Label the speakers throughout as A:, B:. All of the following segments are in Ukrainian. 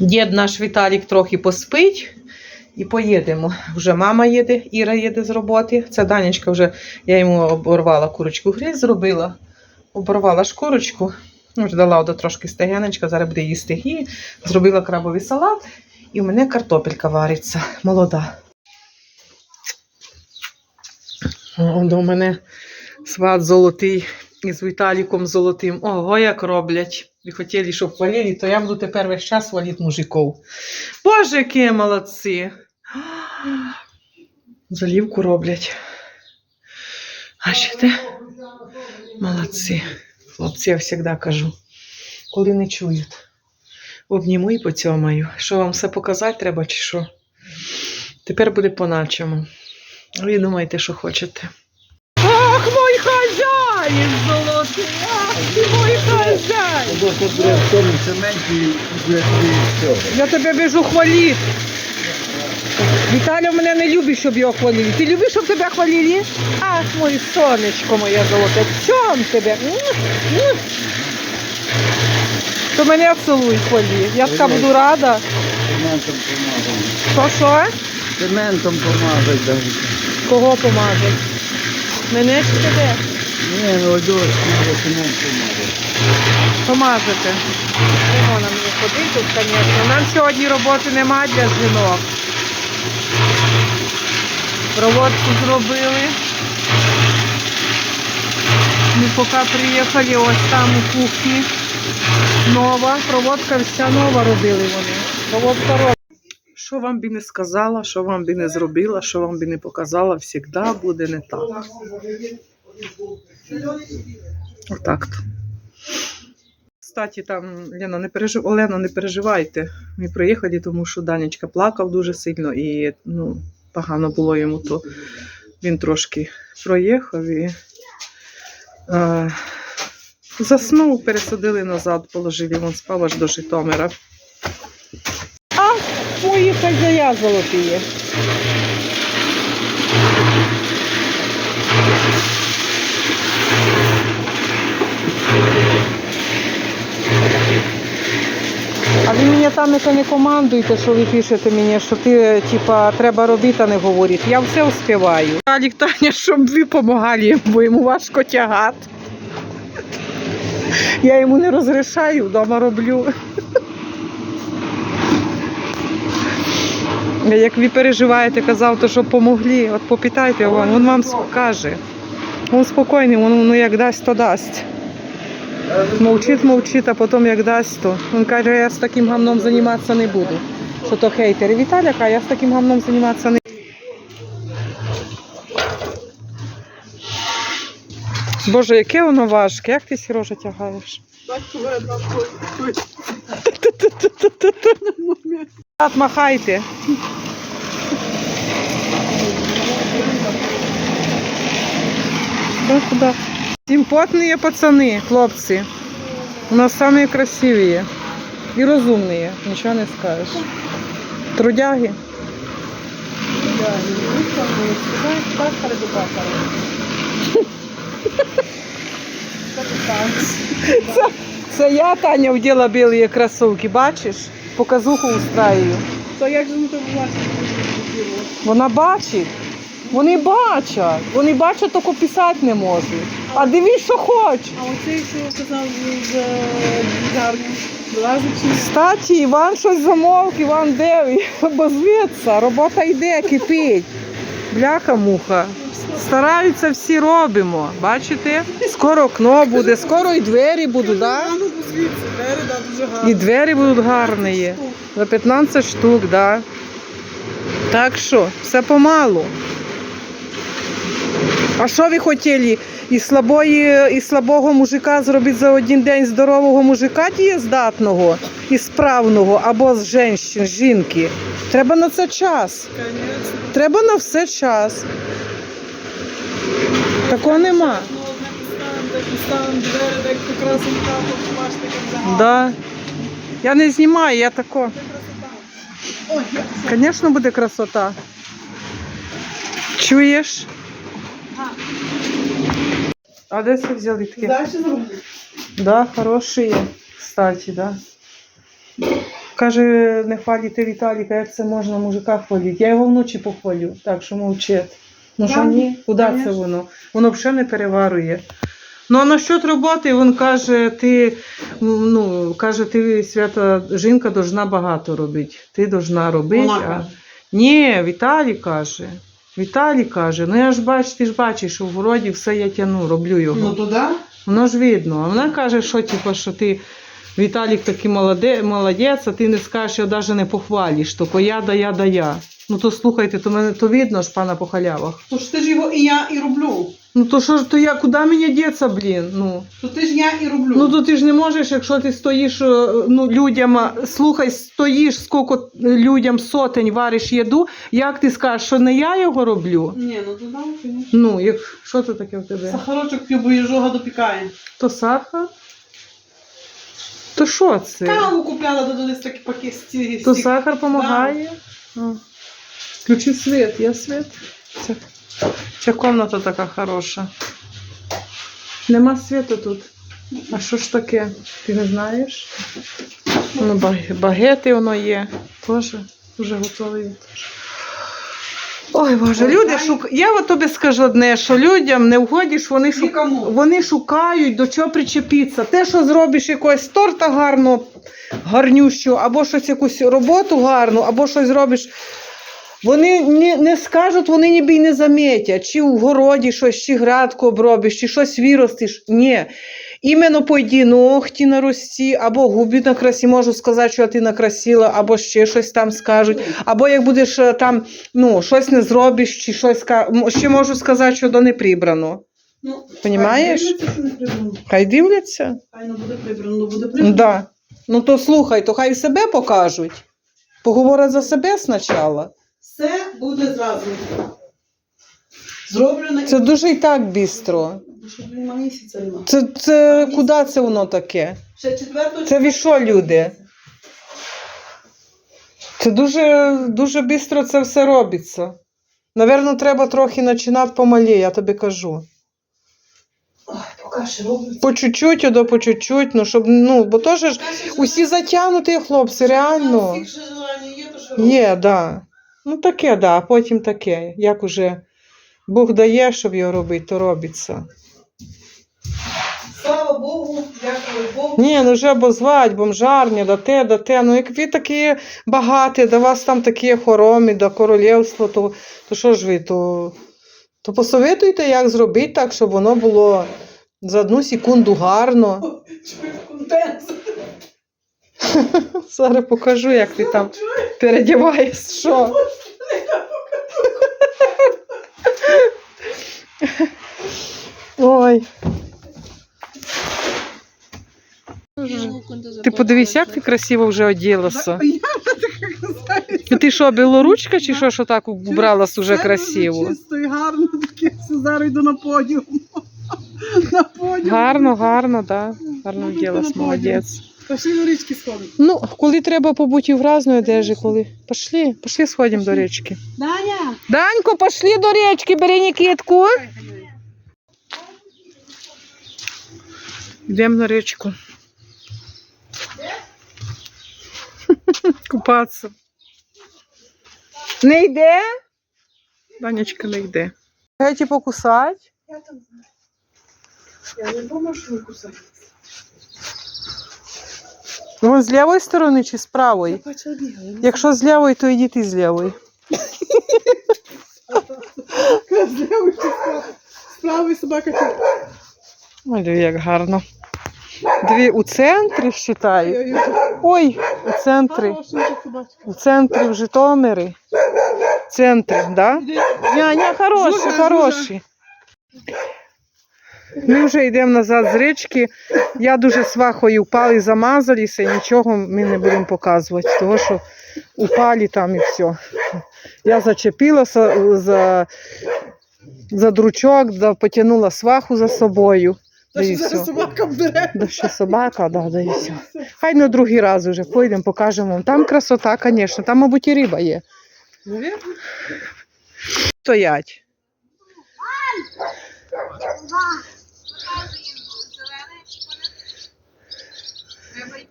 A: Дід наш Віталік трохи поспить і поїдемо. Вже мама їде, Іра їде з роботи. Це Данечка вже, я йому оборвала курочку гриль, зробила. Оборвала шкурочку, ну, дала до трошки стегенечка, зараз буде їсти гі. Зробила крабовий салат, і в мене картопелька вариться, молода. О, До мене сват золотий із Віталіком золотим. Ого, як роблять. Ви хотіли, щоб хвалили, то я буду тепер весь час хвалити мужиків. Боже, які молодці! Залівку роблять. А ще те? Молодці. Хлопці, я завжди кажу, коли не чують. Обніму і поцьомаю. Що вам все показати треба, чи що? Тепер буде по-начому. Ви думайте, що хочете. Хазяїн золотий! Ах, ти мой
B: тут в тому цементі тобі цього.
A: Я тебе біжу хвалити. Віталя мене не любить, щоб його хвалили. Ти любиш, щоб тебе хвалили? Ах, моє сонечко моє золоте, в чому тебе? М, м. То мене цілуй хвалі. Я така буду рада.
B: Цементом помазати.
A: Що, що?
B: Цементом помазати.
A: Кого помазати? Мене чи тебе?
B: Ні, ну ось треба помазати.
A: Помазати. Не можна ходити тут, звісно. Нам сьогодні роботи нема для жінок. Проводку зробили. Ми поки приїхали ось там у кухні. Нова. Проводка вся нова робили вони. Проводка робить. Що вам би не сказала, що вам би не зробила, що вам би не показала, завжди буде не так. Отак. Кстати, там Лена, не пережив... Олена, не переживайте. Ми приїхали, тому що Данечка плакав дуже сильно і ну, погано було йому, то він трошки проїхав і е, заснув, пересадили назад, положили, він спав аж до Житомира. А, мої хазяя золоті. А ви мені там це не командуйте, що ви пишете мені, що ти, типа, треба робити, а не говорити. Я все успіваю. Алік, Таня, щоб ви допомагали, бо йому важко тягати. Я йому не розрішаю, вдома роблю. Як ви переживаєте, казав, то щоб помогли, от попитайте він вам скаже. Він спокійний, він ну, як дасть, то дасть. Мовчить, мовчить, а потім як дасть, то він каже, я з таким гамном займатися не буду. Що то хейтери. Віталя каже, я з таким гамном займатися не буду. Боже, яке воно важке, як ти Сережа тягаєш? Отмахайте. Да, куда? Симпотные пацаны, хлопцы. У нас самые красивые. И разумные, ничего не скажешь. Трудяги. Це, це я, Таня, вділа білі кросовки, бачиш? Показуху устраюю.
C: То як же ми то власне
A: Вона бачить. Вони бачать. Вони бачать, тільки писати не можуть. А дивись, що хочеш.
C: А оцей, що казав з гарні, влазить
A: Іван щось замовк, Іван де? Бо звідси, робота йде, кипить. Бляха-муха. Стараються всі робимо. Бачите? Скоро окно буде, скоро і двері будуть, так? І двері будуть гарні. За 15 штук, да. Так що, все помалу. А що ви хотіли? І, слабої, і слабого мужика зробити за один день здорового мужика дієздатного і справного або з женщин, жінки. Треба на це час. Треба на все час. Такого нема. Да. Я не знімаю, я тако. Звісно, буде красота. Чуєш? А де це взяли таке?
C: Дальше зроблю.
A: Да, хорошие, кстати, да. Каже, не хваліте Віталіка, як це можна мужика хвалити. Я його вночі похвалю, так що мовчить. Ну що ні? Куди це воно? Воно взагалі не переварює. Ну а насчет роботи, він каже, ти ну, каже, ти свята жінка должна багато робити. Ти должна робити. А... Ні, Віталій каже. Віталій каже, ну я ж бачу, ти ж бачиш, що в городі все я тяну, роблю його.
C: Ну то да?
A: Воно ж видно. А вона каже, що типу, що ти Віталік такий молоде, молодець, а ти не скажеш, я навіть не похвалиш, то я да я да я. Ну то слухайте, то мене то видно ж пана по халявах.
C: То ж ти ж його і я і роблю.
A: Ну то що ж то я, куди мені діться, блін? Ну.
C: То ти ж я і роблю.
A: Ну то ти ж не можеш, якщо ти стоїш е, ну, людям, слухай, стоїш, скільки людям сотень вариш їду, як ти скажеш, що не я його роблю?
C: Ні, ну туди, звісно.
A: Ну, як що це таке в тебе?
C: Сахарочок п'ю, бо їжога допікає.
A: То сахар? То що це?
C: Каву купляла, додались такі пакети.
A: То сахар допомагає? Включи світ, є світ? Ця, комната така хороша. Нема світу тут. А що ж таке? Ти не знаєш? Ну, баг- багети воно є. Теж вже готові. Ой, Боже, люди
C: дай.
A: шук... Я от тобі скажу одне, що людям не вгодиш, вони, шук... Вони шукають до чого причепитися. Те, що зробиш якогось торта гарно, гарнющу, або щось якусь роботу гарну, або щось зробиш. Вони не, не скажуть, вони ніби й не замітять, чи в городі щось, чи градку обробиш, чи щось виростиш. Ні. Іменно пойди ногті нарості, або губи накрасі, можу сказати, що ти накрасила, або ще щось там скажуть. Або як будеш е, там ну, щось не зробиш, чи щось ще можу сказати, що до не прибрано.
C: Ну,
A: Понімаєш?
C: хай дивляться.
A: Хай дивляться.
C: Хай не буде прибрано, ну, буде прибрано.
A: да. ну то слухай, то хай себе покажуть. Поговорять за себе спочатку.
C: Все буде зразу. Зроблено.
A: Це дуже і так бістро.
C: Місяця нема.
A: Це, це куди це воно таке?
C: Ще четвертого.
A: Це ви що, люди? Це дуже, дуже бістро це все робиться. Навірно, треба трохи починати помалі, я тобі кажу.
C: Ой, поки ще робиться.
A: По чуть-чуть, до по чуть-чуть, ну, щоб, ну, бо теж ж усі затягнуті хлопці, реально.
C: Всіх желання є, то що робити.
A: Є, да. Ну таке, да, а потім таке. Як уже Бог дає, щоб його робити, то робиться.
C: Слава Богу, дякую Богу.
A: Ні, ну вже бо звать, бомжарня, да те, да те. Ну як ви такі багаті, да вас там такі хоромі, да королівство, то, то що ж ви, то, то посоветуйте, як зробити так, щоб воно було за одну секунду гарно. Зараз покажу, як ти там передіваєш, що. Ой. Ти подивись, як ти красиво вже оділася. Ти що, білоручка чи що, що так убралась уже красиво?
C: Чисто і гарно таке. Все, Зараз йду на подіум. На подіум.
A: Гарно, гарно, так. Да. Гарно
C: Ну,
A: вділась, молодець.
C: Пішли до річки сходимо.
A: Ну, коли треба побути в разної одежі, коли. Пошли, пошли сходимо до річки.
C: Даня!
A: Данько, пошли до річки, бери Нікітку. Йдемо на річку. Купатися. Не йде? Данечка не йде. Хочете покусати?
C: Я не думаю, що ви кусаєте.
A: Ну, з лівої сторони чи з правої?
C: Бачила.
A: Якщо з лівої, то йдіть і з лівої.
C: Справий собака.
A: Ой, як гарно. Дві у центрі вважаю.
C: Ой-ой-ой.
A: У центрі. У центрі в Житомирі. Центр, да?
C: Іди.
A: Няня, хороші, хороші. Ми вже йдемо назад з річки. Я дуже свахою впали, замазалися, і нічого ми не будемо показувати, тому що упали там і все. Я зачепилася за, за дручок, да, потягнула сваху за собою.
C: Та
A: Да
C: що зараз собака вбере.
A: Да ще собака, да, да і все. Хай на другий раз уже пойдемо, покажемо. вам. Там красота, звісно, там, мабуть, і риба є. Стоять.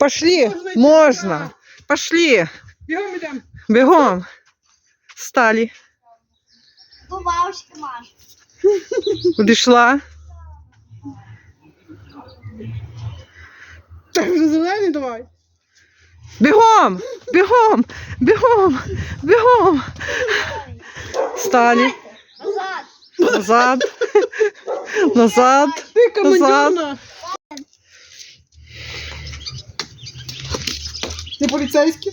A: Пошли,
C: Можна йти
A: можна. пошли.
C: Бігом ідемо.
A: Бігом. Сталі.
D: Бувавши маш.
A: Підійшла.
C: Так вже зелений давай.
A: Бігом! Бігом! Бігом! Бігом! Сталі.
D: Назад.
A: Назад. Назад.
C: Ти командирна. Ти поліцейський?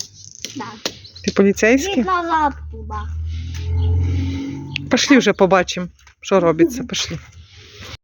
D: Так.
A: Ти поліцейський?
D: Від назад туди.
A: Пошли вже побачимо, що робиться. Пошли.